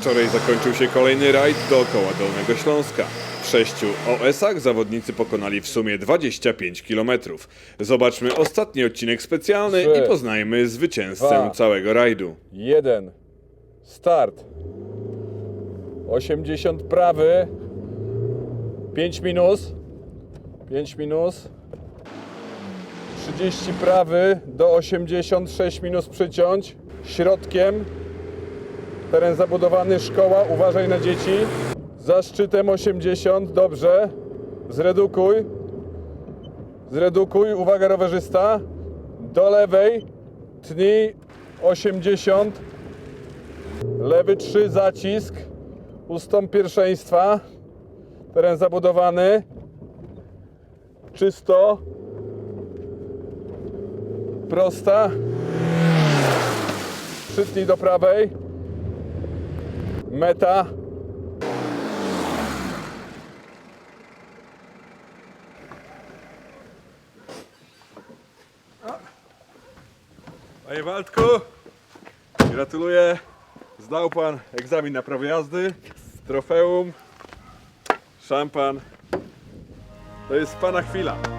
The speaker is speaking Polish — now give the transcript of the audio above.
Wczoraj zakończył się kolejny rajd dookoła Dolnego Śląska. W sześciu OS-ach zawodnicy pokonali w sumie 25 km. Zobaczmy ostatni odcinek specjalny Trzy, i poznajmy zwycięzcę dwa. całego rajdu. Jeden. Start. 80 prawy. 5 minus. 5 minus. 30 prawy do 86 minus przyciąć. Środkiem. Teren zabudowany, szkoła, uważaj na dzieci. Za szczytem 80, dobrze. Zredukuj. Zredukuj, uwaga rowerzysta. Do lewej. Tnij 80. Lewy 3 zacisk. Ustąp pierwszeństwa. Teren zabudowany. Czysto. Prosta. Przytnij do prawej. Meta. Panie Waldku, gratuluję. Zdał pan egzamin na prawo jazdy. Trofeum, szampan. To jest pana chwila.